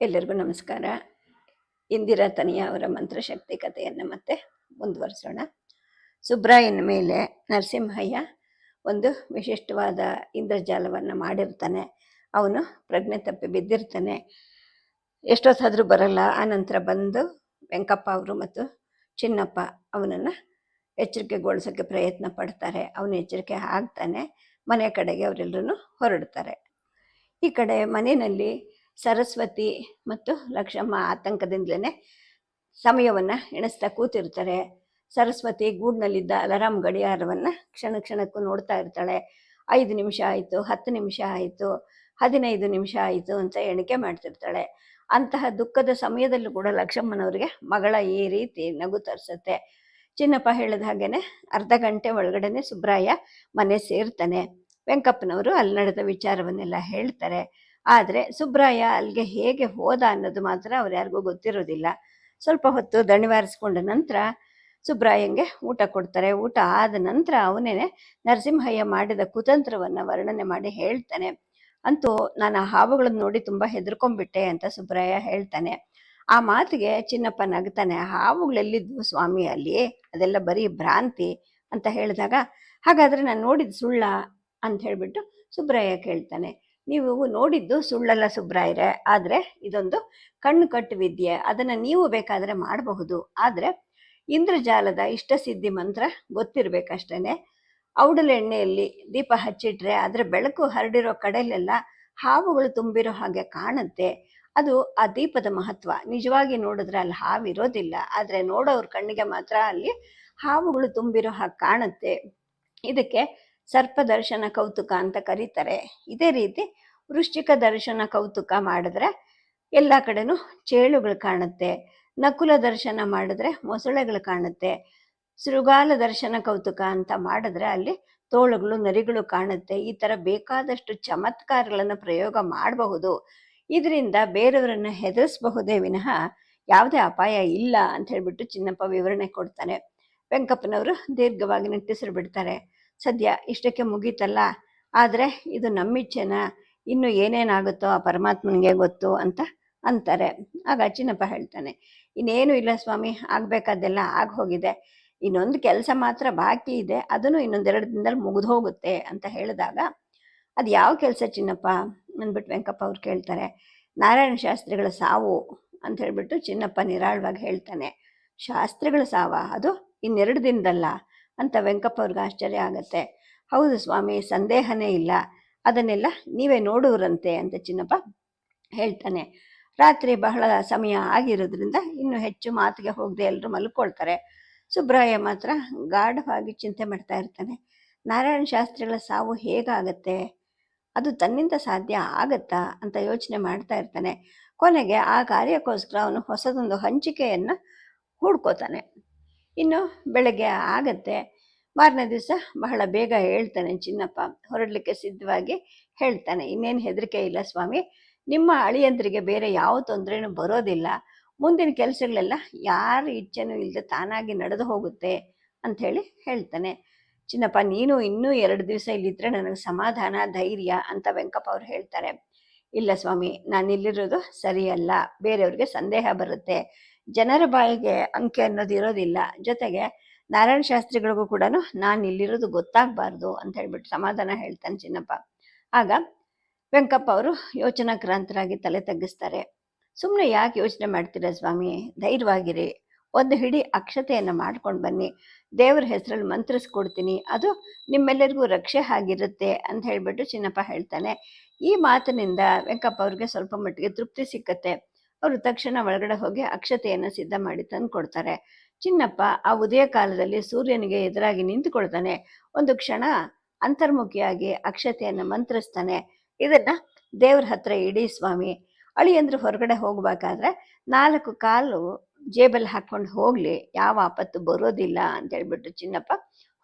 ಎಲ್ಲರಿಗೂ ನಮಸ್ಕಾರ. ಇಂದಿರಾ ತನಿಯ ಅವರ ಮಂತ್ರಶಕ್ತಿ ಕಥೆಯನ್ನು ಮತ್ತೆ ಮುಂದುವರಿಸೋಣ. ಸುಬ್ರಾಯನ ಮೇಲೆ ನರಸಿಂಹಯ್ಯ ಒಂದು ವಿಶಿಷ್ಟವಾದ ಇಂದ್ರಜಾಲವನ್ನು ಮಾಡಿರ್ತಾನೆ. ಅವನು ಪ್ರಜ್ಞೆ ತಪ್ಪಿ ಬಿದ್ದಿರ್ತಾನೆ. ಎಷ್ಟೊತ್ತಾದರೂ ಬರಲ್ಲ. ಆನಂತರ ಬಂದು ವೆಂಕಪ್ಪ ಅವರು ಮತ್ತು ಚಿನ್ನಪ್ಪ ಅವನನ್ನು ಎಚ್ಚರಿಕೆಗೊಳಿಸೋಕ್ಕೆ ಪ್ರಯತ್ನ ಪಡ್ತಾರೆ. ಅವನು ಎಚ್ಚರಿಕೆ ಆಗ್ತಾನೆ. ಮನೆ ಕಡೆಗೆ ಅವರೆಲ್ಲರೂ ಹೊರಡ್ತಾರೆ. ಈ ಕಡೆ ಮನೆಯಲ್ಲಿ ಸರಸ್ವತಿ ಮತ್ತು ಲಕ್ಷ್ಮಮ್ಮ ಆತಂಕದಿಂದಲೇ ಸಮಯವನ್ನು ಎಣಿಸ್ತಾ ಕೂತಿರ್ತಾರೆ. ಸರಸ್ವತಿ ಗೂಡ್ನಲ್ಲಿದ್ದ ಅಲಾರಾಮ್ ಗಡಿಯಾರವನ್ನು ಕ್ಷಣ ಕ್ಷಣಕ್ಕೂ ನೋಡ್ತಾ ಇರ್ತಾಳೆ. ಐದು ನಿಮಿಷ ಆಯಿತು, ಹತ್ತು ನಿಮಿಷ ಆಯಿತು, ಹದಿನೈದು ನಿಮಿಷ ಆಯಿತು ಅಂತ ಎಣಿಕೆ ಮಾಡ್ತಿರ್ತಾಳೆ. ಅಂತಹ ದುಃಖದ ಸಮಯದಲ್ಲೂ ಕೂಡ ಲಕ್ಷಮ್ಮನವರಿಗೆ ಮಗಳ ಈ ರೀತಿ ನಗು ತರಿಸುತ್ತೆ. ಚಿನ್ನಪ್ಪ ಹೇಳಿದ ಹಾಗೇನೆ ಅರ್ಧ ಗಂಟೆ ಒಳಗಡೆನೆ ಸುಬ್ರಾಯ ಮನೆ ಸೇರ್ತಾನೆ. ವೆಂಕಪ್ಪನವರು ಅಲ್ಲಿ ನಡೆದ ವಿಚಾರವನ್ನೆಲ್ಲ ಹೇಳ್ತಾರೆ. ಆದರೆ ಸುಬ್ರಾಯ ಅಲ್ಲಿಗೆ ಹೇಗೆ ಹೋದ ಅನ್ನೋದು ಮಾತ್ರ ಅವ್ರು ಯಾರಿಗೂ ಗೊತ್ತಿರೋದಿಲ್ಲ. ಸ್ವಲ್ಪ ಹೊತ್ತು ದಣಿವಾರಿಸ್ಕೊಂಡ ನಂತರ ಸುಬ್ರಾಯಂಗೆ ಊಟ ಕೊಡ್ತಾರೆ. ಊಟ ಆದ ನಂತರ ಅವನೇ ನರಸಿಂಹಯ್ಯ ಮಾಡಿದ ಕುತಂತ್ರವನ್ನು ವರ್ಣನೆ ಮಾಡಿ ಹೇಳ್ತಾನೆ. ಅಂತೂ ನಾನು ಆ ಹಾವುಗಳನ್ನು ನೋಡಿ ತುಂಬ ಹೆದರ್ಕೊಂಡ್ಬಿಟ್ಟೆ ಅಂತ ಸುಬ್ರಾಯ ಹೇಳ್ತಾನೆ. ಆ ಮಾತಿಗೆ ಚಿನ್ನಪ್ಪ ನಗ್ತಾನೆ. ಹಾವುಗಳೆಲ್ಲಿದ್ವು ಸ್ವಾಮಿ ಅಲ್ಲಿ? ಅದೆಲ್ಲ ಬರೀ ಭ್ರಾಂತಿ ಅಂತ ಹೇಳಿದಾಗ, ಹಾಗಾದ್ರೆ ನಾನು ನೋಡಿದ ಸುಳ್ಳ ಅಂತ ಹೇಳಿಬಿಟ್ಟು ಸುಬ್ರಾಯ ಕೇಳ್ತಾನೆ. ನೀವು ನೋಡಿದ್ದು ಸುಳ್ಳಲ್ಲ ಸುಬ್ರಾಯರೇ, ಆದರೆ ಇದೊಂದು ಕಣ್ಣು ಕಟ್ಟು ವಿದ್ಯೆ. ಅದನ್ನು ನೀವು ಬೇಕಾದರೆ ಮಾಡಬಹುದು. ಆದರೆ ಇಂದ್ರಜಾಲದ ಇಷ್ಟಸಿದ್ಧಿ ಮಂತ್ರ ಗೊತ್ತಿರಬೇಕಷ್ಟೇ ಔಡಲ ಎಣ್ಣೆಯಲ್ಲಿ ದೀಪ ಹಚ್ಚಿಟ್ರೆ ಅದರ ಬೆಳಕು ಹರಡಿರೋ ಕಡೆಯಲ್ಲೆಲ್ಲ ಹಾವುಗಳು ತುಂಬಿರೋ ಹಾಗೆ ಕಾಣುತ್ತೆ. ಅದು ಆ ದೀಪದ ಮಹತ್ವ. ನಿಜವಾಗಿ ನೋಡಿದ್ರೆ ಅಲ್ಲಿ ಹಾವಿರೋದಿಲ್ಲ. ಆದರೆ ನೋಡೋರ ಕಣ್ಣಿಗೆ ಮಾತ್ರ ಅಲ್ಲಿ ಹಾವುಗಳು ತುಂಬಿರೋ ಹಾಗೆ ಕಾಣುತ್ತೆ. ಇದಕ್ಕೆ ಸರ್ಪ ದರ್ಶನ ಕೌತುಕ ಅಂತ ಕರೀತಾರೆ. ಇದೇ ರೀತಿ ವೃಶ್ಚಿಕ ದರ್ಶನ ಕೌತುಕ ಮಾಡಿದ್ರೆ ಎಲ್ಲ ಕಡೆನೂ ಚೇಳುಗಳು ಕಾಣುತ್ತೆ. ನಕುಲ ದರ್ಶನ ಮಾಡಿದ್ರೆ ಮೊಸಳೆಗಳು ಕಾಣುತ್ತೆ. ಶೃಗಾಲ ದರ್ಶನ ಕೌತುಕ ಅಂತ ಮಾಡಿದ್ರೆ ಅಲ್ಲಿ ತೋಳುಗಳು, ನರಿಗಳು ಕಾಣುತ್ತೆ. ಈ ಥರ ಬೇಕಾದಷ್ಟು ಚಮತ್ಕಾರಗಳನ್ನು ಪ್ರಯೋಗ ಮಾಡಬಹುದು. ಇದರಿಂದ ಬೇರೆಯವರನ್ನು ಹೆದರಿಸಬಹುದೇ ವಿನಃ ಯಾವುದೇ ಅಪಾಯ ಇಲ್ಲ ಅಂತ ಹೇಳ್ಬಿಟ್ಟು ಚಿನ್ನಪ್ಪ ವಿವರಣೆ ಕೊಡ್ತಾನೆ. ವೆಂಕಪ್ಪನವರು ದೀರ್ಘವಾಗಿ ನಿಟ್ಟಿಸಿರು ಬಿಡ್ತಾರೆ. ಸದ್ಯ ಇಷ್ಟಕ್ಕೆ ಮುಗೀತಲ್ಲ, ಆದರೆ ಇದು ನಮ್ಮಿಚ್ಛೆನ ಇನ್ನು ಏನೇನಾಗುತ್ತೋ ಆ ಪರಮಾತ್ಮನಿಗೆ ಗೊತ್ತು ಅಂತ ಅಂತಾರೆ. ಆಗ ಚಿನ್ನಪ್ಪ ಹೇಳ್ತಾನೆ, ಇನ್ನೇನು ಇಲ್ಲ ಸ್ವಾಮಿ ಆಗಬೇಕಾದೆಲ್ಲ ಆಗ ಹೋಗಿದೆ ಇನ್ನೊಂದು ಕೆಲಸ ಮಾತ್ರ ಬಾಕಿ ಇದೆ, ಅದನ್ನು ಇನ್ನೊಂದೆರಡು ದಿನದಲ್ಲಿ ಮುಗಿದು ಹೋಗುತ್ತೆ ಅಂತ ಹೇಳಿದಾಗ, ಅದು ಯಾವ ಕೆಲಸ ಚಿನ್ನಪ್ಪ? ಅಂದ್ಬಿಟ್ಟು ವೆಂಕಪ್ಪ ಅವ್ರು ಕೇಳ್ತಾರೆ, ನಾರಾಯಣ ಶಾಸ್ತ್ರಿಗಳ ಸಾವು ಅಂತ ಹೇಳ್ಬಿಟ್ಟು ಚಿನ್ನಪ್ಪ ನಿರಾಳವಾಗಿ ಹೇಳ್ತಾನೆ, ಶಾಸ್ತ್ರಿಗಳ ಸಾವ? ಅದು ಇನ್ನೆರಡು ದಿನದಲ್ಲ. ಅಂತ ವೆಂಕಪ್ಪ ಅವ್ರಿಗೆ ಆಶ್ಚರ್ಯ ಆಗತ್ತೆ. ಹೌದು ಸ್ವಾಮಿ, ಸಂದೇಹನೇ ಇಲ್ಲ. ಅದನ್ನೆಲ್ಲ ನೀವೇ ನೋಡುವರಂತೆ ಅಂತ ಚಿನ್ನಪ್ಪ ಹೇಳ್ತಾನೆ. ರಾತ್ರಿ ಬಹಳ ಸಮಯ ಆಗಿರೋದ್ರಿಂದ ಇನ್ನೂ ಹೆಚ್ಚು ಮಾತಿಗೆ ಹೋಗದೆ ಎಲ್ಲರೂ ಮಲ್ಕೊಳ್ತಾರೆ. ಸುಬ್ರಾಯ ಮಾತ್ರ ಗಾಢವಾಗಿ ಚಿಂತೆ ಮಾಡ್ತಾ ಇರ್ತಾನೆ. ನಾರಾಯಣ ಶಾಸ್ತ್ರಿಗಳ ಸಾವು ಹೇಗಾಗತ್ತೆ? ಅದು ತನ್ನಿಂದ ಸಾಧ್ಯ ಆಗತ್ತಾ ಅಂತ ಯೋಚನೆ ಮಾಡ್ತಾ ಇರ್ತಾನೆ. ಕೊನೆಗೆ ಆ ಕಾರ್ಯಕ್ಕೋಸ್ಕರ ಅವನು ಹೊಸದೊಂದು ಹಂಚಿಕೆಯನ್ನು ಹೂಡ್ಕೋತಾನೆ. ಇನ್ನು ಬೆಳಗ್ಗೆ ಆಗತ್ತೆ. ಮಾರನೇ ದಿವಸ ಬಹಳ ಬೇಗ ಹೇಳ್ತಾನೆ ಚಿನ್ನಪ್ಪ. ಹೊರಡಲಿಕ್ಕೆ ಸಿದ್ಧವಾಗಿ ಹೇಳ್ತಾನೆ. ಇನ್ನೇನು ಹೆದರಿಕೆ ಇಲ್ಲ ಸ್ವಾಮಿ. ನಿಮ್ಮ ಅಳಿಯಂದ್ರಿಗೆ ಬೇರೆ ಯಾವ ತೊಂದರೆನೂ ಬರೋದಿಲ್ಲ. ಮುಂದಿನ ಕೆಲಸಗಳೆಲ್ಲ ಯಾರ ಇಚ್ಛೆನೂ ಇಲ್ಲದೆ ತಾನಾಗಿ ನಡೆದು ಹೋಗುತ್ತೆ ಅಂಥೇಳಿ ಹೇಳ್ತಾನೆ. ಚಿನ್ನಪ್ಪ, ನೀನು ಇನ್ನೂ ಎರಡು ದಿವಸ ಇಲ್ಲಿದ್ರೆ ನನಗೆ ಸಮಾಧಾನ, ಧೈರ್ಯ ಅಂತ ವೆಂಕಪ್ಪ ಅವ್ರು ಹೇಳ್ತಾರೆ. ಇಲ್ಲ ಸ್ವಾಮಿ ನಾನು ಇಲ್ಲಿರೋದು ಸರಿಯಲ್ಲ. ಬೇರೆಯವ್ರಿಗೆ ಸಂದೇಹ ಬರುತ್ತೆ. ಜನರ ಬಾಯಿಗೆ ಅಂಕೆ ಅನ್ನೋದು ಇರೋದಿಲ್ಲ. ಜೊತೆಗೆ ನಾರಾಯಣ ಶಾಸ್ತ್ರಿಗಳಿಗೂ ಕೂಡ ನಾನು ಇಲ್ಲಿರೋದು ಗೊತ್ತಾಗಬಾರ್ದು ಅಂತ ಹೇಳ್ಬಿಟ್ಟು ಸಮಾಧಾನ ಹೇಳ್ತಾನೆ ಚಿನ್ನಪ್ಪ. ಆಗ ವೆಂಕಪ್ಪ ಅವರು ಯೋಚನಾಕ್ರಾಂತರಾಗಿ ತಲೆ ತಗ್ಗಿಸ್ತಾರೆ. ಸುಮ್ಮನೆ ಯಾಕೆ ಯೋಚನೆ ಮಾಡ್ತೀರಾ ಸ್ವಾಮಿ? ಧೈರ್ಯವಾಗಿರಿ. ಒಂದು ಹಿಡಿ ಅಕ್ಷತೆಯನ್ನು ಮಾಡ್ಕೊಂಡು ಬನ್ನಿ. ದೇವರ ಹೆಸರಲ್ಲಿ ಮಂತ್ರಿಸ್ಕೊಡ್ತೀನಿ. ಅದು ನಿಮ್ಮೆಲ್ಲರಿಗೂ ರಕ್ಷೆ ಆಗಿರುತ್ತೆ ಅಂತ ಹೇಳ್ಬಿಟ್ಟು ಚಿನ್ನಪ್ಪ ಹೇಳ್ತಾನೆ. ಈ ಮಾತಿನಿಂದ ವೆಂಕಪ್ಪ ಅವ್ರಿಗೆ ಸ್ವಲ್ಪ ಮಟ್ಟಿಗೆ ತೃಪ್ತಿ ಸಿಕ್ಕತ್ತೆ. ಅವರು ತಕ್ಷಣ ಒಳಗಡೆ ಹೋಗಿ ಅಕ್ಷತೆಯನ್ನು ಸಿದ್ಧ ಮಾಡಿ ತಂದು ಕೊಡ್ತಾರೆ. ಚಿನ್ನಪ್ಪ ಆ ಉದಯ ಕಾಲದಲ್ಲಿ ಸೂರ್ಯನಿಗೆ ಎದುರಾಗಿ ನಿಂತುಕೊಳ್ತಾನೆ. ಒಂದು ಕ್ಷಣ ಅಂತರ್ಮುಖಿಯಾಗಿ ಅಕ್ಷತೆಯನ್ನು ಮಂತ್ರಿಸ್ತಾನೆ. ಇದನ್ನ ದೇವ್ರ ಹತ್ರ ಇಡೀ ಸ್ವಾಮಿ. ಅಳಿಯಂದ್ರೆ ಹೊರಗಡೆ ಹೋಗ್ಬೇಕಾದ್ರೆ ನಾಲ್ಕು ಕಾಲು ಜೇಬಲ್ಲಿ ಹಾಕೊಂಡು ಹೋಗ್ಲಿ, ಯಾವ ಆಪತ್ತು ಬರೋದಿಲ್ಲ ಅಂತ ಹೇಳ್ಬಿಟ್ಟು ಚಿನ್ನಪ್ಪ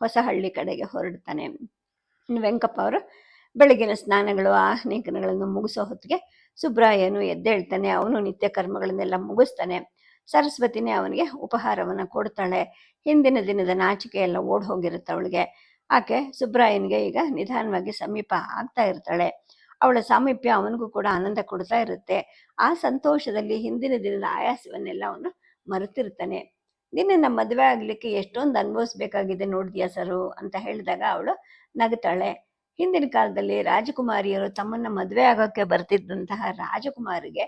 ಹೊಸಹಳ್ಳಿ ಕಡೆಗೆ ಹೊರಡ್ತಾನೆ. ವೆಂಕಪ್ಪ ಅವರು ಬೆಳಗಿನ ಸ್ನಾನಗಳು ಆಹ್ನೇಕನಗಳನ್ನು ಮುಗಿಸೋ ಹೊತ್ತಿಗೆ ಸುಬ್ರಾಯನು ಎದ್ದೇಳ್ತಾನೆ. ಅವನು ನಿತ್ಯ ಕರ್ಮಗಳನ್ನೆಲ್ಲ ಮುಗಿಸ್ತಾನೆ. ಸರಸ್ವತಿನೇ ಅವನಿಗೆ ಉಪಹಾರವನ್ನು ಕೊಡ್ತಾಳೆ. ಹಿಂದಿನ ದಿನದ ನಾಚಿಕೆ ಎಲ್ಲ ಓಡ್ ಹೋಗಿರುತ್ತೆ ಅವಳಿಗೆ. ಆಕೆ ಸುಬ್ರಾಯನ್ಗೆ ಈಗ ನಿಧಾನವಾಗಿ ಸಮೀಪ ಆಗ್ತಾ ಇರ್ತಾಳೆ. ಅವಳ ಸಾಮೀಪ್ಯ ಅವನಿಗೂ ಕೂಡ ಆನಂದ ಕೊಡ್ತಾ ಇರುತ್ತೆ. ಆ ಸಂತೋಷದಲ್ಲಿ ಹಿಂದಿನ ದಿನದ ಆಯಾಸವನ್ನೆಲ್ಲ ಅವನು ಮರೆತಿರ್ತಾನೆ. ನಿನ್ನ ಮದುವೆ ಆಗ್ಲಿಕ್ಕೆ ಎಷ್ಟೊಂದು ಅನುಭವಿಸ್ಬೇಕಾಗಿದೆ ನೋಡಿದ್ಯಾ ಸರು? ಅಂತ ಹೇಳಿದಾಗ ಅವಳು ನಗುತ್ತಾಳೆ ಹಿಂದಿನ ಕಾಲದಲ್ಲಿ ರಾಜಕುಮಾರಿಯರು ತಮ್ಮನ್ನ ಮದುವೆ ಆಗೋಕ್ಕೆ ಬರ್ತಿದ್ದಂತಹ ರಾಜಕುಮಾರಿಗೆ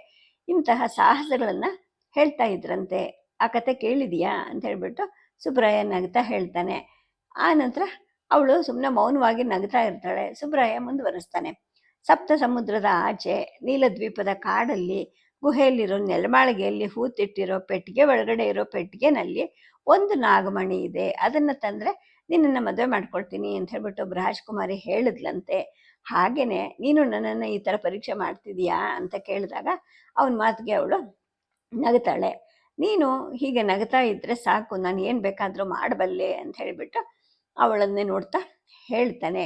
ಇಂತಹ ಸಾಹಸಗಳನ್ನ ಹೇಳ್ತಾ ಇದ್ರಂತೆ. ಆ ಕತೆ ಕೇಳಿದೀಯಾ? ಅಂತ ಹೇಳ್ಬಿಟ್ಟು ಸುಬ್ರಾಯ ನಗ್ತಾ ಹೇಳ್ತಾನೆ. ಆ ನಂತರ ಅವಳು ಸುಮ್ಮನೆ ಮೌನವಾಗಿ ನಗ್ತಾ ಇರ್ತಾಳೆ. ಸುಬ್ರಾಯ ಮುಂದುವರಿಸ್ತಾನೆ. ಸಪ್ತ ಸಮುದ್ರದ ಆಚೆ ನೀಲದ್ವೀಪದ ಕಾಡಲ್ಲಿ ಗುಹೆಯಲ್ಲಿರೋ ನೆಲಮಾಳಿಗೆಯಲ್ಲಿ ಹೂತಿಟ್ಟಿರೋ ಪೆಟ್ಟಿಗೆ, ಒಳಗಡೆ ಇರೋ ಪೆಟ್ಟಿಗೆನಲ್ಲಿ ಒಂದು ನಾಗಮಣಿ ಇದೆ. ಅದನ್ನ ತಂದ್ರೆ ನಿನ್ನನ್ನು ಮದುವೆ ಮಾಡ್ಕೊಳ್ತೀನಿ ಅಂತ ಹೇಳ್ಬಿಟ್ಟು ರಾಜ್ಕುಮಾರಿ ಹೇಳಿದ್ಲಂತೆ. ಹಾಗೇನೆ, ನೀನು ನನ್ನನ್ನು ಈ ಥರ ಪರೀಕ್ಷೆ ಮಾಡ್ತಿದೀಯಾ ಅಂತ ಕೇಳಿದಾಗ ಅವನ ಮಾತಿಗೆ ಅವಳು ನಗುತ್ತಾಳೆ ನೀನು ಹೀಗೆ ನಗ್ತಾ ಇದ್ರೆ ಸಾಕು, ನಾನು ಏನು ಬೇಕಾದರೂ ಮಾಡಬಲ್ಲೆ ಅಂತ ಹೇಳಿಬಿಟ್ಟು ಅವಳನ್ನೇ ನೋಡ್ತಾ ಹೇಳ್ತಾನೆ.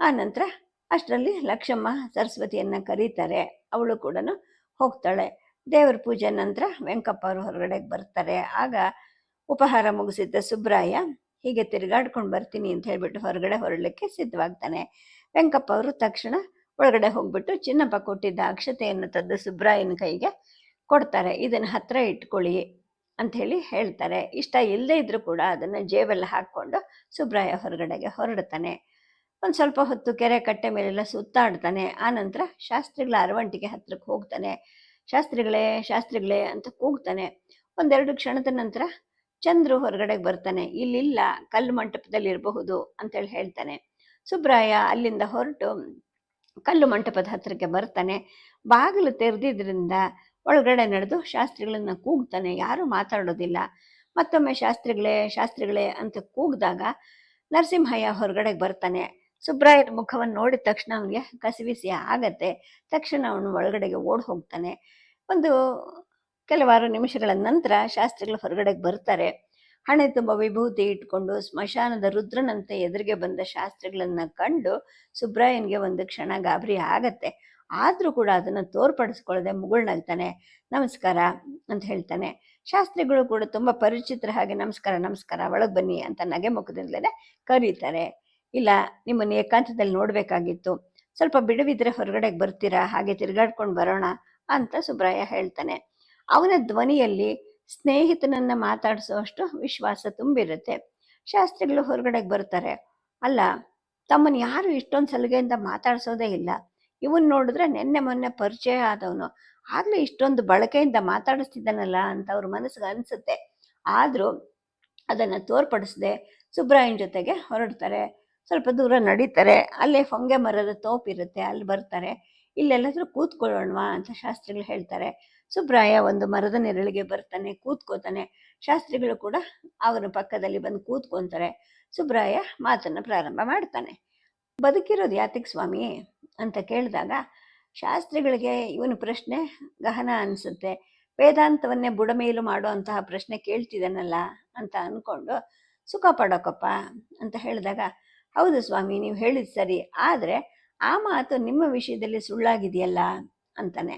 ಆ ನಂತರ ಅಷ್ಟರಲ್ಲಿ ಲಕ್ಷಮ್ಮ ಸರಸ್ವತಿಯನ್ನು ಕರೀತಾರೆ. ಅವಳು ಕೂಡ ಹೋಗ್ತಾಳೆ. ದೇವರ ಪೂಜೆ ನಂತರ ವೆಂಕಪ್ಪ ಅವರು ಹೊರಗಡೆಗೆ ಬರ್ತಾರೆ. ಆಗ ಉಪಹಾರ ಮುಗಿಸಿದ್ದ ಸುಬ್ರಾಯ ಹೀಗೆ ತಿರುಗಾಡ್ಕೊಂಡು ಬರ್ತೀನಿ ಅಂತ ಹೇಳ್ಬಿಟ್ಟು ಹೊರಗಡೆ ಹೊರಡಲಿಕ್ಕೆ ಸಿದ್ಧವಾಗ್ತಾನೆ. ವೆಂಕಪ್ಪ ಅವರು ತಕ್ಷಣ ಒಳಗಡೆ ಹೋಗ್ಬಿಟ್ಟು ಚಿನ್ನಪ್ಪ ಕೊಟ್ಟಿದ್ದ ಅಕ್ಷತೆಯನ್ನು ತಂದು ಸುಬ್ರಾಯನ ಕೈಗೆ ಕೊಡ್ತಾರೆ. ಇದನ್ನು ಹತ್ರ ಇಟ್ಕೊಳ್ಳಿ ಹೇಳಿ ಹೇಳ್ತಾರೆ. ಇಷ್ಟ ಇಲ್ಲದೆ ಇದ್ದರೂ ಕೂಡ ಅದನ್ನ ಜೇಬಲ್ಲಿ ಹಾಕ್ಕೊಂಡು ಸುಬ್ರಾಯ ಹೊರಗಡೆಗೆ ಹೊರಡ್ತಾನೆ. ಒಂದು ಸ್ವಲ್ಪ ಹೊತ್ತು ಕೆರೆ ಕಟ್ಟೆ ಮೇಲೆಲ್ಲ ಸುತ್ತಾಡ್ತಾನೆ. ಆನಂತರ ನಂತರ ಶಾಸ್ತ್ರಿಗಳ ಅರವಂಟಿಗೆ ಹತ್ರಕ್ಕೆ ಹೋಗ್ತಾನೆ. ಶಾಸ್ತ್ರಿಗಳೇ ಶಾಸ್ತ್ರಿಗಳೇ ಅಂತ ಕೂಗ್ತಾನೆ. ಒಂದೆರಡು ಕ್ಷಣದ ನಂತರ ಚಂದ್ರು ಹೊರಗಡೆಗೆ ಬರ್ತಾನೆ, ಇಲ್ಲಿಲ್ಲ, ಕಲ್ಲು ಮಂಟಪದಲ್ಲಿ ಇರಬಹುದು ಅಂತೇಳಿ ಹೇಳ್ತಾನೆ. ಸುಬ್ರಾಯ ಅಲ್ಲಿಂದ ಹೊರಟು ಕಲ್ಲು ಮಂಟಪದ ಹತ್ತಿರಕ್ಕೆ ಬರ್ತಾನೆ. ಬಾಗಿಲು ತೆರೆದಿದ್ರಿಂದ ಒಳಗಡೆ ನಡೆದು ಶಾಸ್ತ್ರಿಗಳನ್ನ ಕೂಗ್ತಾನೆ. ಯಾರು ಮಾತಾಡೋದಿಲ್ಲ. ಮತ್ತೊಮ್ಮೆ ಶಾಸ್ತ್ರಿಗಳೇ ಶಾಸ್ತ್ರಿಗಳೇ ಅಂತ ಕೂಗಿದಾಗ ನರಸಿಂಹಯ್ಯ ಹೊರಗಡೆಗೆ ಬರ್ತಾನೆ. ಸುಬ್ರಾಯರ ಮುಖವನ್ನು ನೋಡಿದ ತಕ್ಷಣ ಅವನಿಗೆ ಕಸಿವಿಸಿ ಆಗತ್ತೆ. ತಕ್ಷಣ ಅವನು ಒಳಗಡೆಗೆ ಓಡ್ ಹೋಗ್ತಾನೆ ಒಂದು ಕೆಲವಾರು ನಿಮಿಷಗಳ ನಂತರ ಶಾಸ್ತ್ರಿಗಳು ಹೊರಗಡೆಗೆ ಬರ್ತಾರೆ. ಹಣೆ ತುಂಬ ವಿಭೂತಿ ಇಟ್ಕೊಂಡು ಸ್ಮಶಾನದ ರುದ್ರನಂತೆ ಎದುರಿಗೆ ಬಂದ ಶಾಸ್ತ್ರಿಗಳನ್ನ ಕಂಡು ಸುಬ್ರಾಯನ್ಗೆ ಒಂದು ಕ್ಷಣ ಗಾಬರಿ ಆಗತ್ತೆ. ಆದ್ರೂ ಕೂಡ ಅದನ್ನ ತೋರ್ಪಡಿಸ್ಕೊಳ್ಳದೆ ಮುಗುಳ್ನಗ್ತಾನೆ ನಮಸ್ಕಾರ ಅಂತ ಹೇಳ್ತಾನೆ. ಶಾಸ್ತ್ರಿಗಳು ಕೂಡ ತುಂಬಾ ಪರಿಚಿತರ ಹಾಗೆ, ನಮಸ್ಕಾರ ನಮಸ್ಕಾರ, ಒಳಗೆ ಬನ್ನಿ ಅಂತ ನಗೆ ಮುಖದಿಂದಲೇ ಕರೀತಾರೆ. ಇಲ್ಲ, ನಿಮ್ಮನ್ನು ಏಕಾಂತದಲ್ಲಿ ನೋಡಬೇಕಾಗಿತ್ತು. ಸ್ವಲ್ಪ ಬಿಡುವಿದ್ರೆ ಹೊರಗಡೆಗೆ ಬರ್ತೀರಾ, ಹಾಗೆ ತಿರುಗಾಡ್ಕೊಂಡು ಬರೋಣ ಅಂತ ಸುಬ್ರಾಯ ಹೇಳ್ತಾನೆ. ಅವನ ಧ್ವನಿಯಲ್ಲಿ ಸ್ನೇಹಿತನನ್ನ ಮಾತಾಡಿಸುವಷ್ಟು ವಿಶ್ವಾಸ ತುಂಬಿರುತ್ತೆ. ಶಾಸ್ತ್ರಿಗಳು ಹೊರಗಡೆಗೆ ಬರ್ತಾರೆ, ಅಲ್ಲ ತಮ್ಮನ್ನು ಯಾರು ಇಷ್ಟೊಂದು ಸಲಿಗೆಯಿಂದ ಮಾತಾಡ್ಸೋದೇ ಇಲ್ಲ. ಇವನ್ ನೋಡಿದ್ರೆ ನಿನ್ನೆ ಮೊನ್ನೆ ಪರಿಚಯ ಆದವನು. ಆಗ್ಲೇ ಇಷ್ಟೊಂದು ಬಳಕೆಯಿಂದ ಮಾತಾಡಿಸ್ತಿದ್ದಾನಲ್ಲ ಅಂತ ಅವ್ರ ಮನಸ್ಸಿಗೆ ಅನ್ಸುತ್ತೆ. ಆದರೂ ಅದನ್ನ ತೋರ್ಪಡಿಸದೆ ಸುಬ್ರಾಯನ್ ಜೊತೆಗೆ ಹೊರಡ್ತಾರೆ. ಸ್ವಲ್ಪ ದೂರ ನಡೀತಾರೆ. ಅಲ್ಲೇ ಹೊಂಗೆ ಮರದ ತೋಪಿರುತ್ತೆ ಅಲ್ಲಿ ಬರ್ತಾರೆ. ಇಲ್ಲೆಲ್ಲಾದ್ರೂ ಕೂತ್ಕೊಳ್ಳೋಣವಾ ಅಂತ ಶಾಸ್ತ್ರಿಗಳು ಹೇಳ್ತಾರೆ. ಸುಬ್ರಾಯ ಒಂದು ಮರದ ನೆರಳಿಗೆ ಬರ್ತಾನೆ, ಕೂತ್ಕೋತಾನೆ. ಶಾಸ್ತ್ರಿಗಳು ಕೂಡ ಅವರ ಪಕ್ಕದಲ್ಲಿ ಬಂದು ಕೂತ್ಕೊಂತಾರೆ. ಸುಬ್ರಾಯ ಮಾತನ್ನು ಪ್ರಾರಂಭ ಮಾಡ್ತಾನೆ. ಬದುಕಿರೋದು ಯಾತಿಕ್ ಸ್ವಾಮಿ ಅಂತ ಕೇಳಿದಾಗ ಶಾಸ್ತ್ರಿಗಳಿಗೆ ಇವನು ಪ್ರಶ್ನೆ ಗಹನ ಅನಿಸುತ್ತೆ. ವೇದಾಂತವನ್ನೇ ಬುಡಮೇಲು ಮಾಡುವಂತಹ ಪ್ರಶ್ನೆ ಕೇಳ್ತಿದ್ದಾನಲ್ಲ ಅಂತ ಅಂದ್ಕೊಂಡು ಸುಖ ಪಡೋಕಪ್ಪ ಅಂತ ಹೇಳಿದಾಗ, ಹೌದು ಸ್ವಾಮಿ, ನೀವು ಹೇಳಿದ್ದು ಸರಿ. ಆದರೆ ಆ ಮಾತು ನಿಮ್ಮ ವಿಷಯದಲ್ಲಿ ಸುಳ್ಳಾಗಿದೆಯಲ್ಲ ಅಂತಾನೆ.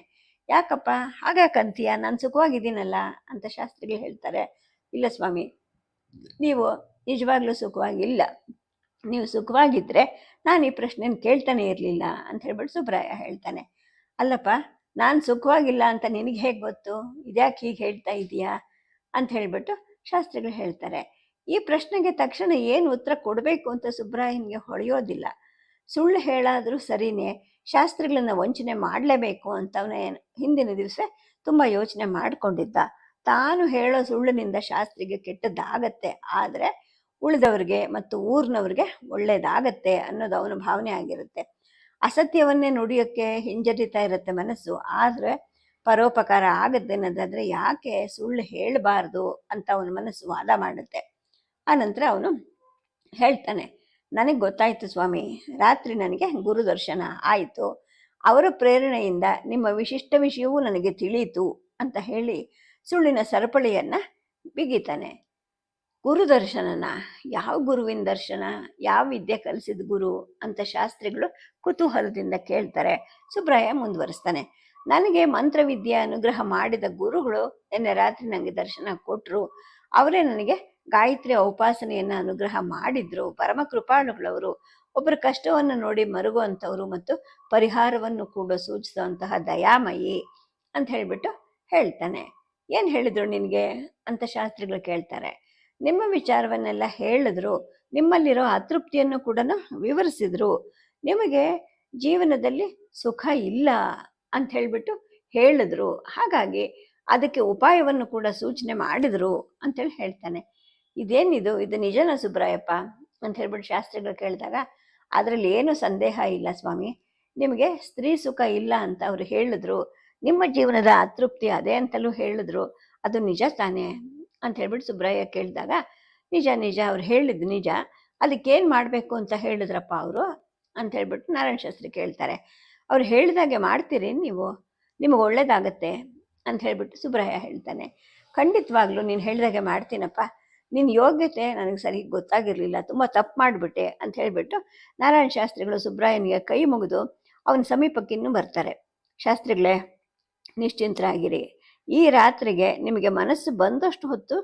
ಯಾಕಪ್ಪ? ಹಾಗ್ಯಾಕಂತೀಯ ನಾನು ಸುಖವಾಗಿದ್ದೀನಲ್ಲ ಅಂತ ಶಾಸ್ತ್ರಿಗಳು ಹೇಳ್ತಾರೆ. ಇಲ್ಲ ಸ್ವಾಮಿ, ನೀವು ನಿಜವಾಗ್ಲೂ ಸುಖವಾಗಿಲ್ಲ. ನೀವು ಸುಖವಾಗಿದ್ದರೆ ನಾನು ಈ ಪ್ರಶ್ನೆನ ಕೇಳ್ತಾನೆ ಇರಲಿಲ್ಲ ಅಂತ ಹೇಳ್ಬಿಟ್ಟು ಸುಬ್ರಾಯ ಹೇಳ್ತಾನೆ. ಅಲ್ಲಪ್ಪ, ನಾನು ಸುಖವಾಗಿಲ್ಲ ಅಂತ ನಿನಗೆ ಹೇಗೆ ಗೊತ್ತು? ಇದ್ಯಾಕೆ ಹೀಗೆ ಹೇಳ್ತಾ ಇದೀಯಾ? ಅಂತ ಹೇಳ್ಬಿಟ್ಟು ಶಾಸ್ತ್ರಿಗಳು ಹೇಳ್ತಾರೆ. ಈ ಪ್ರಶ್ನೆಗೆ ತಕ್ಷಣ ಏನು ಉತ್ತರ ಕೊಡಬೇಕು ಅಂತ ಸುಬ್ರಾಯನ್ಗೆ ಹೊಳೆಯೋದಿಲ್ಲ. ಸುಳ್ಳು ಹೇಳಾದರೂ ಸರಿನೇ, ಶಾಸ್ತ್ರಿಗಳನ್ನು ವಂಚನೆ ಮಾಡಲೇಬೇಕು ಅಂತ ಅವನ ಹಿಂದಿನ ದಿವಸ ತುಂಬ ಯೋಚನೆ ಮಾಡಿಕೊಂಡಿದ್ದ. ತಾನು ಹೇಳೋ ಸುಳ್ಳಿನಿಂದ ಶಾಸ್ತ್ರಿಗೆ ಕೆಟ್ಟದ್ದಾಗತ್ತೆ, ಆದರೆ ಉಳಿದವ್ರಿಗೆ ಮತ್ತು ಊರಿನವ್ರಿಗೆ ಒಳ್ಳೇದಾಗತ್ತೆ ಅನ್ನೋದು ಅವನ ಭಾವನೆ ಆಗಿರುತ್ತೆ. ಅಸತ್ಯವನ್ನೇ ನುಡಿಯೋಕ್ಕೆ ಹಿಂಜರಿತಾ ಇರುತ್ತೆ ಮನಸ್ಸು, ಆದರೆ ಪರೋಪಕಾರ ಆಗತ್ತೆ ಅನ್ನೋದಾದರೆ ಯಾಕೆ ಸುಳ್ಳು ಹೇಳಬಾರ್ದು ಅಂತ ಅವನ ಮನಸ್ಸು ವಾದ ಮಾಡುತ್ತೆ. ಆನಂತರ ಅವನು ಹೇಳ್ತಾನೆ ನನಗೆ ಗೊತ್ತಾಯಿತು ಸ್ವಾಮಿ. ರಾತ್ರಿ ನನಗೆ ಗುರುದರ್ಶನ ಆಯಿತು. ಅವರ ಪ್ರೇರಣೆಯಿಂದ ನಿಮ್ಮ ವಿಶಿಷ್ಟ ವಿಷಯವೂ ನನಗೆ ತಿಳಿಯಿತು ಅಂತ ಹೇಳಿ ಸುಳ್ಳಿನ ಸರಪಳಿಯನ್ನು ಬಿಗಿತಾನೆ. ಗುರುದರ್ಶನನ, ಯಾವ ಗುರುವಿನ ದರ್ಶನ, ಯಾವ ವಿದ್ಯೆ ಕಲಿಸಿದ ಗುರು ಅಂತ ಶಾಸ್ತ್ರಿಗಳು ಕುತೂಹಲದಿಂದ ಕೇಳ್ತಾರೆ. ಸುಬ್ರಾಯ ಮುಂದುವರಿಸ್ತಾನೆ. ನನಗೆ ಮಂತ್ರವಿದ್ಯೆ ಅನುಗ್ರಹ ಮಾಡಿದ ಗುರುಗಳು ನಿನ್ನೆ ರಾತ್ರಿ ನನಗೆ ದರ್ಶನ ಕೊಟ್ಟರು ಅವರೇ ನನಗೆ ಗಾಯತ್ರಿ ಉಪಾಸನೆಯನ್ನು ಅನುಗ್ರಹ ಮಾಡಿದ್ರು. ಪರಮ ಕೃಪಾಳುಗಳವರು ಒಬ್ಬರ ಕಷ್ಟವನ್ನು ನೋಡಿ ಮರುಗುವಂಥವ್ರು ಮತ್ತು ಪರಿಹಾರವನ್ನು ಕೂಡ ಸೂಚಿಸುವಂತಹ ದಯಾಮಯಿ ಅಂತ ಹೇಳಿಬಿಟ್ಟು ಹೇಳ್ತಾನೆ. ಏನು ಹೇಳಿದ್ರು ನಿನಗೆ? ಅಂತ ಶಾಸ್ತ್ರಿಗಳು ಕೇಳ್ತಾರೆ. ನಿಮ್ಮ ವಿಚಾರವನ್ನೆಲ್ಲ ಹೇಳಿದ್ರು, ನಿಮ್ಮಲ್ಲಿರೋ ಅತೃಪ್ತಿಯನ್ನು ಕೂಡ ವಿವರಿಸಿದ್ರು. ನಿಮಗೆ ಜೀವನದಲ್ಲಿ ಸುಖ ಇಲ್ಲ ಅಂತ ಹೇಳಿಬಿಟ್ಟು ಹೇಳಿದ್ರು. ಹಾಗಾಗಿ ಅದಕ್ಕೆ ಉಪಾಯವನ್ನು ಕೂಡ ಸೂಚನೆ ಮಾಡಿದ್ರು ಅಂತೇಳಿ ಹೇಳ್ತಾನೆ. ಇದೇನಿದು? ಇದು ನಿಜನ ಸುಬ್ರಾಯಪ್ಪ? ಅಂತ ಹೇಳ್ಬಿಟ್ಟು ಶಾಸ್ತ್ರಿಗಳು ಕೇಳಿದಾಗ, ಅದರಲ್ಲಿ ಏನು ಸಂದೇಹ ಇಲ್ಲ ಸ್ವಾಮಿ. ನಿಮಗೆ ಸ್ತ್ರೀ ಸುಖ ಇಲ್ಲ ಅಂತ ಅವರು ಹೇಳಿದ್ರು. ನಿಮ್ಮ ಜೀವನದ ಅತೃಪ್ತಿ ಅದೇ ಅಂತಲೂ ಹೇಳಿದ್ರು. ಅದು ನಿಜ ತಾನೇ? ಅಂತ ಹೇಳ್ಬಿಟ್ಟು ಸುಬ್ರಾಯ ಕೇಳಿದಾಗ, ನಿಜ ನಿಜ, ಅವ್ರು ಹೇಳಿದ್ದು ನಿಜ. ಅದಕ್ಕೇನು ಮಾಡಬೇಕು ಅಂತ ಹೇಳಿದ್ರಪ್ಪ ಅವರು? ಅಂತ ಹೇಳ್ಬಿಟ್ಟು ನಾರಾಯಣ ಶಾಸ್ತ್ರಿ ಕೇಳ್ತಾರೆ. ಅವ್ರು ಹೇಳಿದಾಗೆ ಮಾಡ್ತೀರಿ ನೀವು? ನಿಮಗೆ ಒಳ್ಳೇದಾಗತ್ತೆ? ಅಂತ ಹೇಳ್ಬಿಟ್ಟು ಸುಬ್ರಾಯ ಹೇಳ್ತಾನೆ. ಖಂಡಿತವಾಗ್ಲೂ ನೀನು ಹೇಳಿದಾಗೆ ಮಾಡ್ತೀನಪ್ಪ. ನಿನ್ನ ಯೋಗ್ಯತೆ ನನಗೆ ಸರಿ ಗೊತ್ತಾಗಿರಲಿಲ್ಲ, ತುಂಬ ತಪ್ಪು ಮಾಡಿಬಿಟ್ಟೆ ಅಂತ ಹೇಳಿಬಿಟ್ಟು ನಾರಾಯಣ ಶಾಸ್ತ್ರಿಗಳು ಸುಬ್ರಾಯನಿಗೆ ಕೈ ಮುಗಿದು ಅವನ ಸಮೀಪಕ್ಕೆ ಇನ್ನೂ ಬರ್ತಾರೆ. ಶಾಸ್ತ್ರಿಗಳೇ, ನಿಶ್ಚಿಂತರಾಗಿರಿ. ಈ ರಾತ್ರಿಗೆ ನಿಮಗೆ ಮನಸ್ಸು ಬಂದಷ್ಟು ಹೊತ್ತು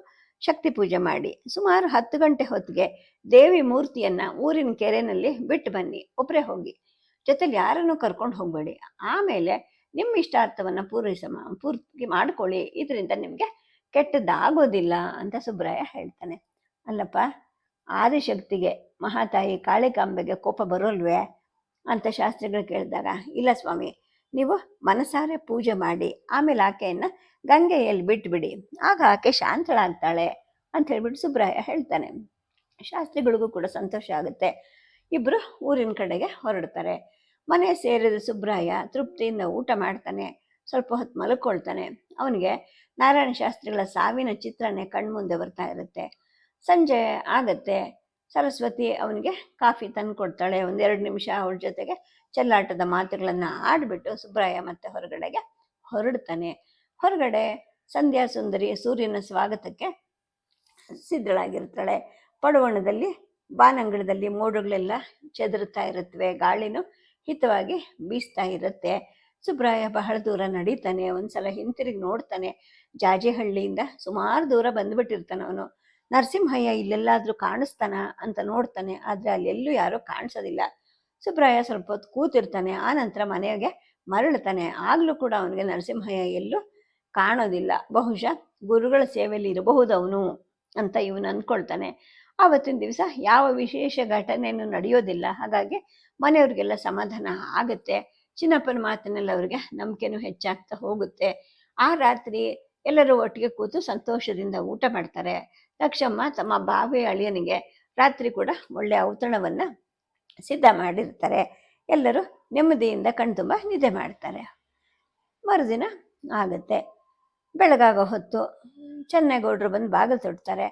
ಶಕ್ತಿ ಪೂಜೆ ಮಾಡಿ. ಸುಮಾರು ಹತ್ತು ಗಂಟೆ ಹೊತ್ತಿಗೆ ದೇವಿ ಮೂರ್ತಿಯನ್ನು ಊರಿನ ಕೆರೆನಲ್ಲಿ ಬಿಟ್ಟು ಬನ್ನಿ ಒಬ್ಬರೇ ಹೋಗಿ. ಜೊತೆಲಿ ಯಾರನ್ನು ಕರ್ಕೊಂಡು ಹೋಗಬೇಡಿ. ಆಮೇಲೆ ನಿಮ್ಮ ಇಷ್ಟಾರ್ಥವನ್ನು ಪೂರೈಸ ಪೂರ್ತಿ ಮಾಡ್ಕೊಳ್ಳಿ. ಇದರಿಂದ ನಿಮಗೆ ಕೆಟ್ಟದ್ದಾಗೋದಿಲ್ಲ ಅಂತ ಸುಬ್ರಾಯ ಹೇಳ್ತಾನೆ. ಅಲ್ಲಪ್ಪ, ಆದಿಶಕ್ತಿಗೆ, ಮಹಾತಾಯಿ ಕಾಳಿಕಾಂಬೆಗೆ ಕೋಪ ಬರೋಲ್ವೇ? ಅಂತ ಶಾಸ್ತ್ರಿಗಳು ಕೇಳಿದಾಗ, ಇಲ್ಲ ಸ್ವಾಮಿ, ನೀವು ಮನಸಾರೆ ಪೂಜೆ ಮಾಡಿ, ಆಮೇಲೆ ಆಕೆಯನ್ನು ಗಂಗೆಯಲ್ಲಿ ಬಿಟ್ಬಿಡಿ, ಆಗ ಆಕೆ ಶಾಂತಳಾಗ್ತಾಳೆ ಅಂತ ಹೇಳ್ಬಿಟ್ಟು ಸುಬ್ರಾಯ ಹೇಳ್ತಾನೆ. ಶಾಸ್ತ್ರಿಗಳಿಗೂ ಕೂಡ ಸಂತೋಷ ಆಗುತ್ತೆ. ಇಬ್ಬರು ಊರಿನ ಕಡೆಗೆ ಹೊರಡ್ತಾರೆ. ಮನೆ ಸೇರಿದ ಸುಬ್ರಾಯ ತೃಪ್ತಿಯಿಂದ ಊಟ ಮಾಡ್ತಾನೆ. ಸ್ವಲ್ಪ ಹೊತ್ತು ಮಲಕೊಳ್ತಾನೆ. ಅವನಿಗೆ ನಾರಾಯಣ ಶಾಸ್ತ್ರಿಗಳ ಸಾವಿನ ಚಿತ್ರನೇ ಕಣ್ಮುಂದೆ ಬರ್ತಾ ಇರುತ್ತೆ. ಸಂಜೆ ಆಗತ್ತೆ. ಸರಸ್ವತಿ ಅವನಿಗೆ ಕಾಫಿ ತಂದು ಕೊಡ್ತಾಳೆ ಒಂದೆರಡು ನಿಮಿಷ ಅವಳ ಜೊತೆಗೆ ಚೆಲ್ಲಾಟದ ಮಾತುಗಳನ್ನು ಆಡಿಬಿಟ್ಟು ಸುಬ್ರಾಯ ಮತ್ತೆ ಹೊರಗಡೆಗೆ ಹೊರಡ್ತಾನೆ. ಹೊರಗಡೆ ಸಂಧ್ಯಾ ಸುಂದರಿ ಸೂರ್ಯನ ಸ್ವಾಗತಕ್ಕೆ ಸಿದ್ಧಳಾಗಿರ್ತಾಳೆ. ಪಡುವಣದಲ್ಲಿ, ಬಾನಂಗಳದಲ್ಲಿ ಮೋಡಗಳೆಲ್ಲ ಚೆದರುತ್ತಾ ಇರುತ್ತವೆ. ಗಾಳಿನೂ ಹಿತವಾಗಿ ಬೀಸ್ತಾ ಇರುತ್ತೆ. ಸುಬ್ರಾಯ ಬಹಳ ದೂರ ನಡೀತಾನೆ, ಒಂದ್ಸಲ ಹಿಂತಿರುಗಿ ನೋಡ್ತಾನೆ. ಜಾಜಿಹಳ್ಳಿಯಿಂದ ಸುಮಾರು ದೂರ ಬಂದ್ಬಿಟ್ಟಿರ್ತಾನೆ ಅವನು. ನರಸಿಂಹಯ್ಯ ಇಲ್ಲೆಲ್ಲಾದ್ರೂ ಕಾಣಿಸ್ತಾನ ಅಂತ ನೋಡ್ತಾನೆ, ಆದ್ರೆ ಅಲ್ಲೆಲ್ಲೂ ಯಾರೂ ಕಾಣಿಸೋದಿಲ್ಲ. ಸುಬ್ರಾಯ ಸ್ವಲ್ಪ ಹೊತ್ತು ಕೂತಿರ್ತಾನೆ, ಆ ನಂತರ ಮನೆಗೆ ಮರಳ್ತಾನೆ ಆಗ್ಲೂ ಕೂಡ ಅವನಿಗೆ ನರಸಿಂಹಯ್ಯ ಎಲ್ಲೂ ಕಾಣೋದಿಲ್ಲ. ಬಹುಶಃ ಗುರುಗಳ ಸೇವೆಯಲ್ಲಿ ಇರಬಹುದು ಅವನು ಅಂತ ಇವನು ಅಂದ್ಕೊಳ್ತಾನೆ ಆವತ್ತಿನ ದಿವಸ ಯಾವ ವಿಶೇಷ ಘಟನೆಯನ್ನು ನಡೆಯೋದಿಲ್ಲ. ಹಾಗಾಗಿ ಮನೆಯವ್ರಿಗೆಲ್ಲ ಸಮಾಧಾನ ಆಗುತ್ತೆ. ಚಿನ್ನಪ್ಪನ ಮಾತಿನಲ್ಲಿ ಅವ್ರಿಗೆ ನಂಬಿಕೆನೂ ಹೆಚ್ಚಾಗ್ತಾ ಹೋಗುತ್ತೆ. ಆ ರಾತ್ರಿ ಎಲ್ಲರೂ ಒಟ್ಟಿಗೆ ಕೂತು ಸಂತೋಷದಿಂದ ಊಟ ಮಾಡ್ತಾರೆ. ಲಕ್ಷಮ್ಮ ತಮ್ಮ ಬಾವಿ ಅಳಿಯನಿಗೆ ರಾತ್ರಿ ಕೂಡ ಒಳ್ಳೆ ಔತಣವನ್ನು ಸಿದ್ಧ ಮಾಡಿರ್ತಾರೆ. ಎಲ್ಲರೂ ನೆಮ್ಮದಿಯಿಂದ ಕಣ್ತುಂಬ ನಿದ್ದೆ ಮಾಡ್ತಾರೆ. ಮರುದಿನ ಆಗುತ್ತೆ. ಬೆಳಗಾಗೋ ಹೊತ್ತು ಚೆನ್ನೇಗೌಡರು ಬಂದು ಬಾಗಿಲು ತೊಡ್ತಾರೆ.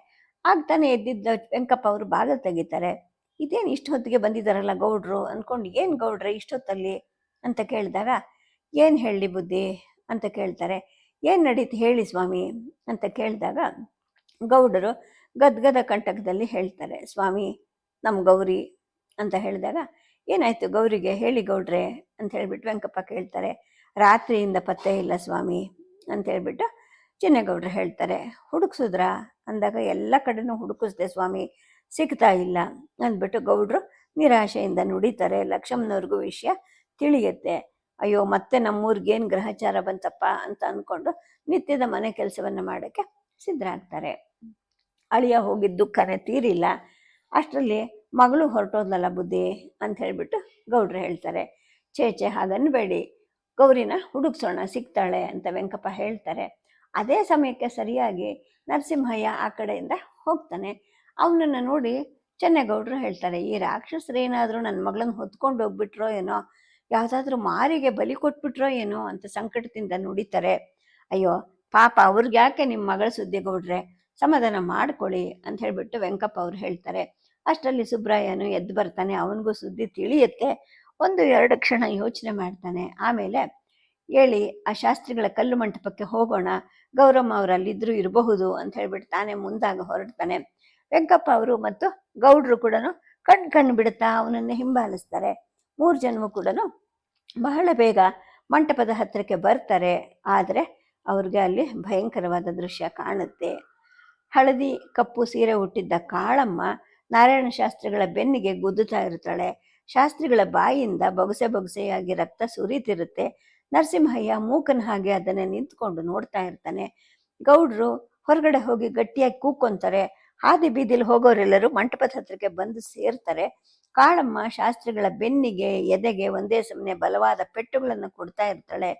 ಆಗ್ತಾನೆ ಎದ್ದಿದ್ದ ವೆಂಕಪ್ಪ ಅವರು ಬಾಗಿಲು ತೆಗಿತಾರೆ. ಇದೇನು ಇಷ್ಟು ಹೊತ್ತಿಗೆ ಬಂದಿದ್ದಾರಲ್ಲ ಗೌಡ್ರು? ಅಂದ್ಕೊಂಡು ಏನು ಗೌಡ್ರೆ ಇಷ್ಟೊತ್ತಲ್ಲಿ ಅಂತ ಕೇಳಿದಾಗ, ಏನು ಹೇಳಿ ಬುದ್ಧಿ? ಅಂತ ಕೇಳ್ತಾರೆ. ಏನು ನಡೀತು ಹೇಳಿ ಸ್ವಾಮಿ? ಅಂತ ಕೇಳಿದಾಗ, ಗೌಡರು ಗದ್ಗದ ಕಂಟಕದಲ್ಲಿ ಹೇಳ್ತಾರೆ, ಸ್ವಾಮಿ ನಮ್ಮ ಗೌರಿ ಅಂತ ಹೇಳಿದಾಗ, ಏನಾಯ್ತು ಗೌರಿಗೆ ಹೇಳಿ ಗೌಡ್ರೆ? ಅಂತ ಹೇಳಿಬಿಟ್ಟು ವೆಂಕಪ್ಪ ಕೇಳ್ತಾರೆ, ರಾತ್ರಿಯಿಂದ ಪತ್ತೆ ಇಲ್ಲ ಸ್ವಾಮಿ ಅಂತ ಹೇಳ್ಬಿಟ್ಟು ಚಿನ್ನೇಗೌಡ್ರು ಹೇಳ್ತಾರೆ, ಹುಡುಕ್ಸಿದ್ರ? ಅಂದಾಗ, ಎಲ್ಲ ಕಡೆನೂ ಹುಡುಕಿಸ್ದೆ ಸ್ವಾಮಿ, ಸಿಗ್ತಾ ಇಲ್ಲ ಅಂದ್ಬಿಟ್ಟು ಗೌಡ್ರು ನಿರಾಶೆಯಿಂದ ನುಡಿತಾರೆ ಲಕ್ಷ್ಮಣವ್ರಿಗೂ ವಿಷಯ ತಿಳಿಯುತ್ತೆ. ಅಯ್ಯೋ, ಮತ್ತೆ ನಮ್ಮೂರಿಗೇನು ಗ್ರಹಚಾರ ಬಂತಪ್ಪ ಅಂತ ಅಂದ್ಕೊಂಡು ನಿತ್ಯದ ಮನೆ ಕೆಲಸವನ್ನು ಮಾಡೋಕ್ಕೆ ಸಿದ್ಧರಾಗ್ತಾರೆ. ಅಳಿಯ ಹೋಗಿದ್ದ ದುಃಖನೇ ತೀರಿಲ್ಲ. ಅಷ್ಟರಲ್ಲಿ ಮಗಳು ಹೊರಟೋದ್ಲಲ್ಲ ಬುದ್ಧಿ ಅಂತ ಹೇಳಿಬಿಟ್ಟು ಗೌಡ್ರು ಹೇಳ್ತಾರೆ. ಛೇ ಛೇ, ಹಾಗನ್ಬೇಡಿ. ಗೌರಿನ ಹುಡುಕ್ಸೋಣ, ಸಿಗ್ತಾಳೆ ಅಂತ ವೆಂಕಪ್ಪ ಹೇಳ್ತಾರೆ. ಅದೇ ಸಮಯಕ್ಕೆ ಸರಿಯಾಗಿ ನರಸಿಂಹಯ್ಯ ಆ ಕಡೆಯಿಂದ ಹೋಗ್ತಾನೆ. ಅವನನ್ನು ನೋಡಿ ಚೆನ್ನೇಗೌಡರು ಹೇಳ್ತಾರೆ, ಈ ರಾಕ್ಷಸರೇನಾದರೂ ನನ್ನ ಮಗಳನ್ನ ಹೊತ್ಕೊಂಡು ಹೋಗ್ಬಿಟ್ರೋ ಏನೋ? ಯಾವುದಾದ್ರೂ ಮಾರಿಗೆ ಬಲಿ ಕೊಟ್ಬಿಟ್ರೋ ಏನೋ ಅಂತ ಸಂಕಟದಿಂದ ನುಡಿತಾರೆ. ಅಯ್ಯೋ, ಪಾಪ ಅವ್ರಿಗೆ ಯಾಕೆ ನಿಮ್ಮ ಮಗಳ ಸುದ್ದಿ ಗೌಡ್ರೆ? ಸಮಾಧಾನ ಮಾಡ್ಕೊಳ್ಳಿ ಅಂತ ಹೇಳ್ಬಿಟ್ಟು ವೆಂಕಪ್ಪ ಅವ್ರು ಹೇಳ್ತಾರೆ. ಅಷ್ಟರಲ್ಲಿ ಸುಬ್ರಾಯನು ಎದ್ದು ಬರ್ತಾನೆ, ಅವನಿಗೂ ಸುದ್ದಿ ತಿಳಿಯುತ್ತೆ. ಒಂದು ಎರಡು ಕ್ಷಣ ಯೋಚನೆ ಮಾಡ್ತಾನೆ. ಆಮೇಲೆ ಹೇಳಿ, ಆ ಶಾಸ್ತ್ರಿಗಳ ಕಲ್ಲು ಮಂಟಪಕ್ಕೆ ಹೋಗೋಣ, ಗೌರಮ್ಮ ಅವರು ಅಲ್ಲಿದ್ದರೂ ಇರಬಹುದು ಅಂತ ಹೇಳ್ಬಿಟ್ಟು ತಾನೇ ಮುಂದಾಗ ಹೊರಡ್ತಾನೆ. ವೆಂಕಪ್ಪ ಅವರು ಮತ್ತು ಗೌಡ್ರು ಕೂಡ ಕಣ್ ಕಣ್ಣು ಬಿಡುತ್ತಾ ಅವನನ್ನು ಹಿಂಬಾಲಿಸ್ತಾರೆ. ಮೂರು ಜನವು ಕೂಡ ಬಹಳ ಬೇಗ ಮಂಟಪದ ಹತ್ತಿರಕ್ಕೆ ಬರ್ತಾರೆ. ಆದರೆ ಅವ್ರಿಗೆ ಅಲ್ಲಿ ಭಯಂಕರವಾದ ದೃಶ್ಯ ಕಾಣುತ್ತೆ. ಹಳದಿ ಕಪ್ಪು ಸೀರೆ ಹುಟ್ಟಿದ್ದ ಕಾಳಮ್ಮ ನಾರಾಯಣ ಶಾಸ್ತ್ರಿಗಳ ಬೆನ್ನಿಗೆ ಗುದ್ದುತ್ತಾ ಇರ್ತಾಳೆ ಶಾಸ್ತ್ರಿಗಳ ಬಾಯಿಯಿಂದ ಬೊಗಸೆ ಬೊಗಸೆಯಾಗಿ ರಕ್ತ ಸುರಿತಿರುತ್ತೆ. ನರಸಿಂಹಯ್ಯ ಮೂಕನ ಹಾಗೆ ಅದನ್ನ ನಿಂತ್ಕೊಂಡು ನೋಡ್ತಾ ಇರ್ತಾನೆ. ಗೌಡ್ರು ಹೊರಗಡೆ ಹೋಗಿ ಗಟ್ಟಿಯಾಗಿ ಕೂಕೊಂತಾರೆ. ಹಾದಿ ಬೀದಿಲಿ ಹೋಗೋರೆಲ್ಲರೂ ಮಂಟಪದ ಹತ್ರಕ್ಕೆ ಬಂದು ಸೇರ್ತಾರೆ. ಕಾಳಮ್ಮ ಶಾಸ್ತ್ರಿಗಳ ಬೆನ್ನಿಗೆ, ಎದೆಗೆ ಒಂದೇ ಸಮನೆ ಬಲವಾದ ಪೆಟ್ಟುಗಳನ್ನು ಕೊಡ್ತಾ ಇರ್ತಾಳೆ.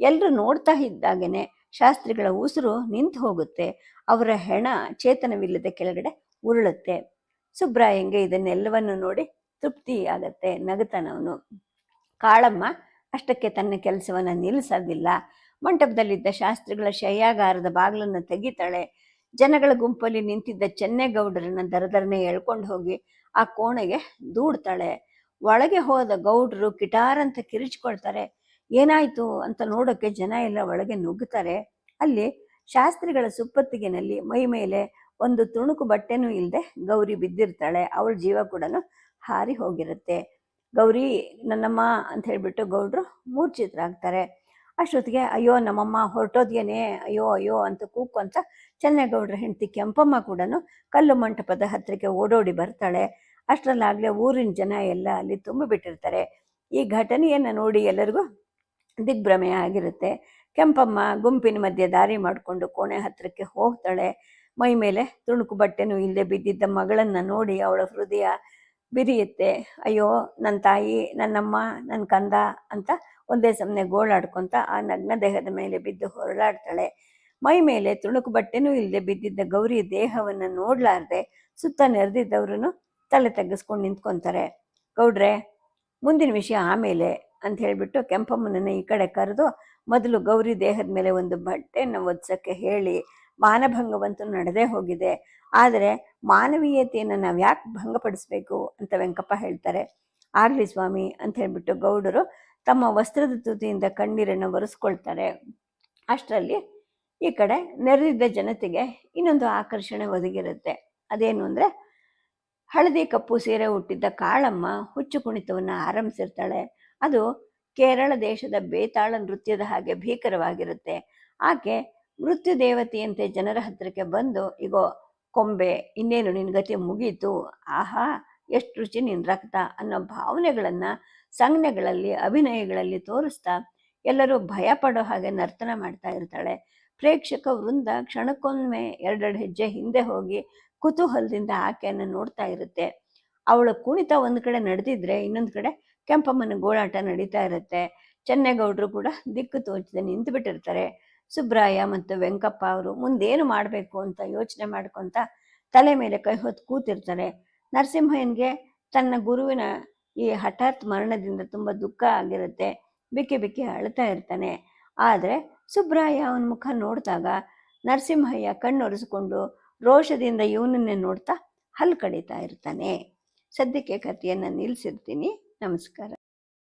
ಎಲ್ಲರೂ ನೋಡ್ತಾ ಇದ್ದಾಗೇನೆ ಶಾಸ್ತ್ರಿಗಳ ಉಸಿರು ನಿಂತು ಹೋಗುತ್ತೆ. ಅವರ ಹೆಣ ಚೇತನವಿಲ್ಲದೆ ಕೆಳಗಡೆ ಉರುಳುತ್ತೆ. ಸುಬ್ರಾಯಂಗೆ ಇದನ್ನೆಲ್ಲವನ್ನು ನೋಡಿ ತೃಪ್ತಿ ಆಗತ್ತೆ ನಗತನವನು ಕಾಳಮ್ಮ ಅಷ್ಟಕ್ಕೆ ತನ್ನ ಕೆಲಸವನ್ನ ನಿಲ್ಲಿಸೋದಿಲ್ಲ. ಮಂಟಪದಲ್ಲಿದ್ದ ಶಾಸ್ತ್ರಿಗಳ ಶಯ್ಯಾಗಾರದ ಬಾಗಿಲನ್ನು ತೆಗಿತಾಳೆ. ಜನಗಳ ಗುಂಪಲ್ಲಿ ನಿಂತಿದ್ದ ಚೆನ್ನೇಗೌಡರನ್ನ ದರದರನೆ ಎಳ್ಕೊಂಡು ಹೋಗಿ ಆ ಕೋಣೆಗೆ ದೂಡ್ತಾಳೆ. ಒಳಗೆ ಹೋದ ಗೌಡ್ರು ಅಂತ ಕಿರಿಚ್ಕೊಳ್ತಾರೆ. ಏನಾಯ್ತು ಅಂತ ನೋಡೋಕೆ ಜನ ಎಲ್ಲ ಒಳಗೆ ನುಗ್ಗುತ್ತಾರೆ ಅಲ್ಲಿ ಶಾಸ್ತ್ರಿಗಳ ಸುಪ್ಪತ್ತಿಗೆನಲ್ಲಿ ಮೈ ಮೇಲೆ ಒಂದು ತುಣುಕು ಬಟ್ಟೆನೂ ಇಲ್ಲದೆ ಗೌರಿ ಬಿದ್ದಿರ್ತಾಳೆ. ಅವಳ ಜೀವ ಕೂಡ ಹಾರಿ ಹೋಗಿರುತ್ತೆ. ಗೌರಿ, ನನ್ನಮ್ಮ ಅಂತ ಹೇಳಿಬಿಟ್ಟು ಗೌಡ್ರು ಮೂರ್ಛಿತರಾಗ್ತಾರೆ. ಅಷ್ಟೊತ್ತಿಗೆ ಅಯ್ಯೋ ನಮ್ಮಮ್ಮ ಹೊರಟೋದ್ಯೇನೆ, ಅಯ್ಯೋ ಅಯ್ಯೋ ಅಂತ ಕೂಕೊಂತ ಚೆನ್ನೇಗೌಡರ ಹೆಂಡತಿ ಕೆಂಪಮ್ಮ ಕೂಡ ಕಲ್ಲು ಮಂಟಪದ ಹತ್ತಿರಕ್ಕೆ ಓಡೋಡಿ ಬರ್ತಾಳೆ. ಅಷ್ಟರಲ್ಲಾಗಲೇ ಊರಿನ ಜನ ಎಲ್ಲ ಅಲ್ಲಿ ತುಂಬಿಬಿಟ್ಟಿರ್ತಾರೆ ಈ ಘಟನೆಯನ್ನು ನೋಡಿ ಎಲ್ಲರಿಗೂ ದಿಗ್ಭ್ರಮೆ ಆಗಿರುತ್ತೆ. ಕೆಂಪಮ್ಮ ಗುಂಪಿನ ಮಧ್ಯೆ ದಾರಿ ಮಾಡಿಕೊಂಡು ಕೋಣೆ ಹತ್ತಿರಕ್ಕೆ ಹೋಗ್ತಾಳೆ. ಮೈ ಮೇಲೆ ತುಣುಕು ಬಟ್ಟೆನೂ ಇಲ್ಲದೆ ಬಿದ್ದಿದ್ದ ಮಗಳನ್ನು ನೋಡಿ ಅವಳ ಹೃದಯ ಬಿರಿಯುತ್ತೆ. ಅಯ್ಯೋ ನನ್ನ ತಾಯಿ, ನನ್ನಮ್ಮ ನನ್ನ ಕಂದ ಅಂತ ಒಂದೇ ಸಮನೆ ಗೋಳಾಡ್ಕೊಂತ ಆ ನಗ್ನ ದೇಹದ ಮೇಲೆ ಬಿದ್ದು ಹೊರಳಾಡ್ತಾಳೆ ಮೈ ಮೇಲೆ ತುಣುಕು ಬಟ್ಟೆನೂ ಇಲ್ಲದೆ ಬಿದ್ದಿದ್ದ ಗೌರಿ ದೇಹವನ್ನು ನೋಡ್ಲಾರ್ದೆ ಸುತ್ತ ನೆರೆದಿದ್ದವ್ರು ತಲೆ ತಗ್ಗಿಸ್ಕೊಂಡು ನಿಂತ್ಕೊಂತಾರೆ. ಗೌಡ್ರೆ, ಮುಂದಿನ ವಿಷಯ ಆಮೇಲೆ ಅಂತ ಹೇಳಿಬಿಟ್ಟು ಕೆಂಪಮ್ಮನನ್ನು ಈ ಕಡೆ ಕರೆದು ಮೊದಲು ಗೌರಿ ದೇಹದ ಮೇಲೆ ಒಂದು ಬಟ್ಟೆಯನ್ನು ಒದ್ಸಕ್ಕೆ ಹೇಳಿ ಮಾನಭಂಗವಂತೂ ನಡೆದೇ ಹೋಗಿದೆ. ಆದರೆ ಮಾನವೀಯತೆಯನ್ನು ನಾವು ಯಾಕೆ ಭಂಗಪಡಿಸ್ಬೇಕು ಅಂತ ವೆಂಕಪ್ಪ ಹೇಳ್ತಾರೆ. ಆಗಲಿ ಸ್ವಾಮಿ ಅಂತ ಹೇಳ್ಬಿಟ್ಟು ಗೌಡರು ತಮ್ಮ ವಸ್ತ್ರದ ತುದಿಯಿಂದ ಕಣ್ಣೀರನ್ನು ಒರೆಸ್ಕೊಳ್ತಾರೆ. ಅಷ್ಟರಲ್ಲಿ ಈ ಕಡೆ ನೆರೆದಿದ್ದ ಜನತೆಗೆ ಇನ್ನೊಂದು ಆಕರ್ಷಣೆ ಒದಗಿರುತ್ತೆ. ಅದೇನು ಅಂದರೆ ಹಳದಿ ಕಪ್ಪು ಸೀರೆ ಹುಟ್ಟಿದ್ದ ಕಾಳಮ್ಮ ಹುಚ್ಚು ಕುಣಿತವನ್ನು ಆರಂಭಿಸಿರ್ತಾಳೆ. ಅದು ಕೇರಳ ದೇಶದ ಬೇತಾಳ ನೃತ್ಯದ ಹಾಗೆ ಭೀಕರವಾಗಿರುತ್ತೆ. ಆಕೆ ಮೃತ್ಯು ದೇವತೆಯಂತೆ ಜನರ ಹತ್ತಿರಕ್ಕೆ ಬಂದು, ಇಗೋ ಕೊಂಬೆ, ಇನ್ನೇನು ನಿನ್ನ ಗತಿ ಮುಗೀತು? ಆಹಾ, ಎಷ್ಟು ರುಚಿ ನಿನ್ನ ರಕ್ತ ಅನ್ನೋ ಭಾವನೆಗಳನ್ನು ಸಂಜ್ಞೆಗಳಲ್ಲಿ, ಅಭಿನಯಗಳಲ್ಲಿ ತೋರಿಸ್ತಾ ಎಲ್ಲರೂ ಭಯ ಪಡೋ ಹಾಗೆ ನರ್ತನ ಮಾಡ್ತಾ ಇರ್ತಾಳೆ. ಪ್ರೇಕ್ಷಕ ವೃಂದ ಕ್ಷಣಕ್ಕೊಮ್ಮೆ ಎರಡೆರಡು ಹೆಜ್ಜೆ ಹಿಂದೆ ಹೋಗಿ ಕುತೂಹಲದಿಂದ ಆಕೆಯನ್ನು ನೋಡ್ತಾ ಇರುತ್ತೆ. ಅವಳ ಕುಣಿತ ಒಂದು ಕಡೆ ನಡೆದಿದ್ರೆ ಇನ್ನೊಂದು ಕಡೆ ಕೆಂಪಮ್ಮನ ಗೋಳಾಟ ನಡೀತಾ ಇರುತ್ತೆ. ಚೆನ್ನೇಗೌಡರು ಕೂಡ ದಿಕ್ಕು ತೋಚದೆ ನಿಂತು ಬಿಟ್ಟಿರ್ತಾರೆ ಸುಬ್ರಾಯ ಮತ್ತು ವೆಂಕಪ್ಪ ಅವರು ಮುಂದೇನು ಮಾಡಬೇಕು ಅಂತ ಯೋಚನೆ ಮಾಡ್ಕೊತ ತಲೆ ಮೇಲೆ ಕೈ ಹೊತ್ತು ಕೂತಿರ್ತಾರೆ. ನರಸಿಂಹಯ್ಯನ್ಗೆ ತನ್ನ ಗುರುವಿನ ಈ ಹಠಾತ್ ಮರಣದಿಂದ ತುಂಬ ದುಃಖ ಆಗಿರುತ್ತೆ. ಬಿಕ್ಕಿ ಬಿಕ್ಕಿ ಅಳ್ತಾ ಇರ್ತಾನೆ. ಆದರೆ ಸುಬ್ರಾಯ ಅವನ ಮುಖ ನೋಡಿದಾಗ ನರಸಿಂಹಯ್ಯ ಕಣ್ಣೊರೆಸ್ಕೊಂಡು ರೋಷದಿಂದ ಇವನನ್ನೇ ನೋಡ್ತಾ ಹಲ್ಲು ಕಡಿತಾ ಇರ್ತಾನೆ. ಸದ್ಯಕ್ಕೆ ಕಥೆಯನ್ನು ನಿಲ್ಲಿಸಿರ್ತೀನಿ ನಮಸ್ಕಾರ.